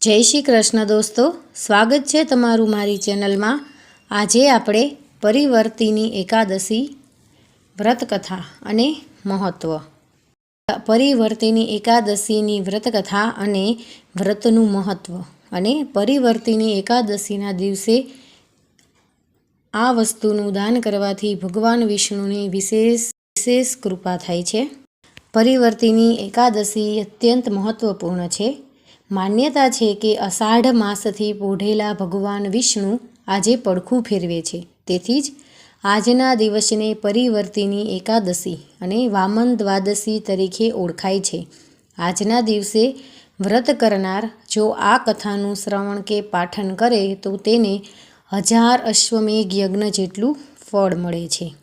જય શ્રી કૃષ્ણ દોસ્તો, સ્વાગત છે તમારું મારી ચેનલમાં. આજે આપણે પરિવર્તિની એકાદશી, વ્રતકથા અને મહત્ત્વ પરિવર્તિની એકાદશીની વ્રતકથા અને વ્રતનું મહત્ત્વ અને પરિવર્તિની એકાદશીના દિવસે આ વસ્તુનું દાન કરવાથી ભગવાન વિષ્ણુની વિશેષ વિશેષ કૃપા થાય છે. પરિવર્તિની એકાદશી અત્યંત મહત્ત્વપૂર્ણ છે. માન્યતા છે કે અષાઢ માસથી પોઢેલા ભગવાન વિષ્ણુ આજે પડખું ફેરવે છે. તેથી જ આજના દિવસને પરિવર્તિની એકાદશી અને વામન દ્વાદશી તરીકે ઓળખાય છે. આજના દિવસે વ્રત કરનાર જો આ કથાનું શ્રવણ કે પાઠન કરે તો તેને હજાર અશ્વમેઘ યજ્ઞ જેટલું ફળ મળે છે.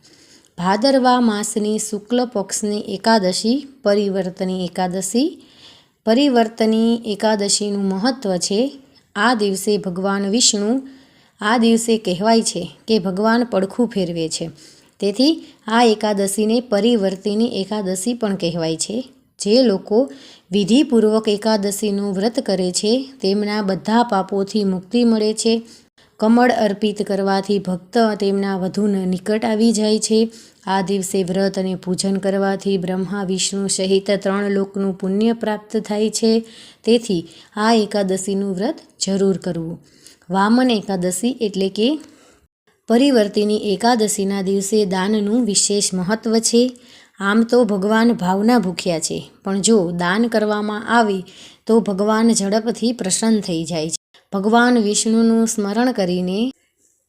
ભાદરવા માસની શુક્લ પક્ષની એકાદશી પરિવર્તની એકાદશી પરિવર્તની એકાદશીનું મહત્ત્વ છે. આ દિવસે ભગવાન વિષ્ણુ આ દિવસે કહેવાય છે કે ભગવાન પડખું ફેરવે છે. તેથી આ એકાદશીને પરિવર્તિની એકાદશી પણ કહેવાય છે. જે લોકો વિધિપૂર્વક એકાદશીનું વ્રત કરે છે, તેમના બધા પાપોથી મુક્તિ મળે છે કમળ અર્પિત કરવાથી ભક્ત તેમના વધુ નિકટ આવી જાય છે. આ દિવસે વ્રત અને પૂજન કરવાથી બ્રહ્મા, વિષ્ણુ સહિત ત્રણ લોકનું પુણ્ય પ્રાપ્ત થાય છે. તેથી આ એકાદશીનું વ્રત જરૂર કરવું. વામન એકાદશી એટલે કે પરિવર્તિની એકાદશીના દિવસે દાનનું વિશેષ મહત્ત્વ છે. આમ તો ભગવાન ભાવના ભૂખ્યા છે, પણ જો દાન કરવામાં આવે તો ભગવાન ઝડપથી પ્રસન્ન થઈ જાય છે. ભગવાન વિષ્ણુનું સ્મરણ કરીને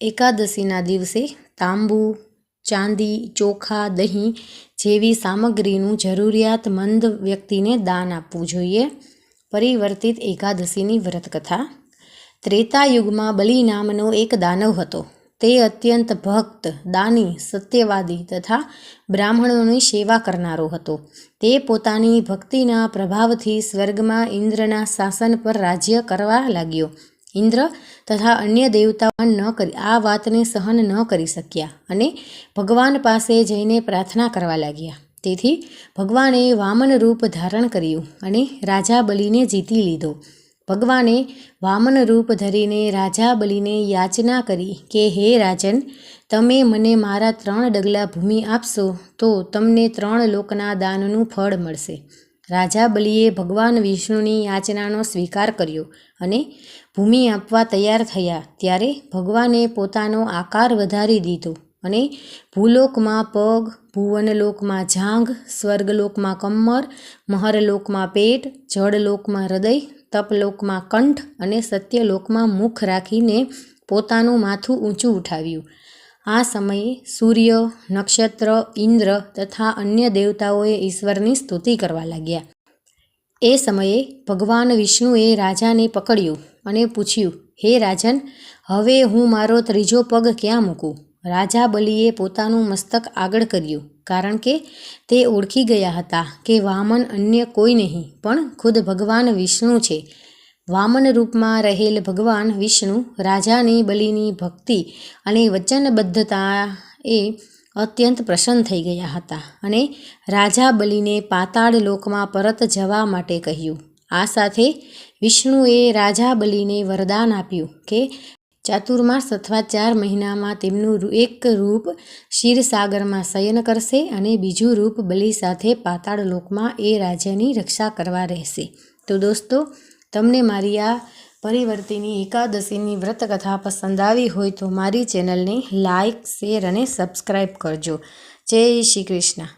એકાદશીના દિવસે તાંબુ, ચાંદી, ચોખા, દહીં જેવી સામગ્રીનું જરૂરિયાતમંદ વ્યક્તિને દાન આપવું જોઈએ. પરિવર્તિત એકાદશીની વ્રતકથા. ત્રેતા યુગમાં બલિ નામનો એક દાનવ હતો. તે અત્યંત ભક્ત, દાની, સત્યવાદી તથા બ્રાહ્મણોની સેવા કરનારો હતો. તે પોતાની ભક્તિના પ્રભાવથી સ્વર્ગમાં ઇન્દ્રના શાસન પર રાજ્ય કરવા લાગ્યો. ઇન્દ્ર તથા અન્ય દેવતાઓ ન કરી, આ વાતને સહન ન કરી શક્યા અને ભગવાન પાસે જઈને પ્રાર્થના કરવા લાગ્યા. તેથી ભગવાને વામન રૂપ ધારણ કર્યું અને રાજા બલિને જીતી લીધો. ભગવાને વામન રૂપ ધરીને રાજા બલિને યાચના કરી કે, હે રાજન, તમે મને મારા ત્રણ ડગલા ભૂમિ આપશો તો તમને ત્રણ લોકના દાનનું ફળ મળશે. રાજા બલિએ ભગવાન વિષ્ણુની યાચનાનો સ્વીકાર કર્યો અને ભૂમિ આપવા તૈયાર થયા. ત્યારે ભગવાને પોતાનો આકાર વધારી દીધો અને ભૂલોકમાં પગ, ભુવનલોકમાં જાંઘ, સ્વર્ગલોકમાં કમર, મહરલોકમાં પેટ, જળલોકમાં હૃદય તપલોકમાં કંઠ અને સત્યલોકમાં મુખ રાખીને પોતાનું માથું ઊંચું ઉઠાવ્યું. આ સમયે સૂર્ય, નક્ષત્ર, ઇન્દ્ર તથા અન્ય દેવતાઓએ ઈશ્વરની સ્તુતિ કરવા લાગ્યા. એ સમયે ભગવાન વિષ્ણુએ રાજાને પકડ્યું અને પૂછ્યું, હે રાજન, હવે હું મારો ત્રીજો પગ ક્યાં મૂકું? રાજા બલિએ પોતાનું મસ્તક આગળ કર્યું. કારણ કે તે ઓળખી ગયા હતા કે વામન અન્ય કોઈ નહીં, પણ ખુદ ભગવાન વિષ્ણુ છે. વામન રૂપમાં રહેલ ભગવાન વિષ્ણુ રાજાની બલિની ભક્તિ અને વચનબદ્ધતા એ અત્યંત પ્રસન્ન થઈ ગયા હતા અને રાજા બલિને પાતાળ લોકમાં પરત જવા માટે કહ્યું. આ સાથે વિષ્ણુએ રાજા બલિને વરદાન આપ્યું કે ચાતુર્માસ અથવા ચાર મહિનામાં તેમનું એક રૂપ ક્ષીરસાગરમાં શયન કરશે અને બીજું રૂપ બલિ સાથે પાતાળ લોકમાં એ રાજ્યની રક્ષા કરવા રહેશે. તો દોસ્તો, તમને મારી આ પરિવર્તિની એકાદશીની વ્રતકથા પસંદ આવી હોય તો મારી ચેનલને લાઇક શેર અને સબસ્ક્રાઈબ કરજો. જય શ્રી કૃષ્ણ.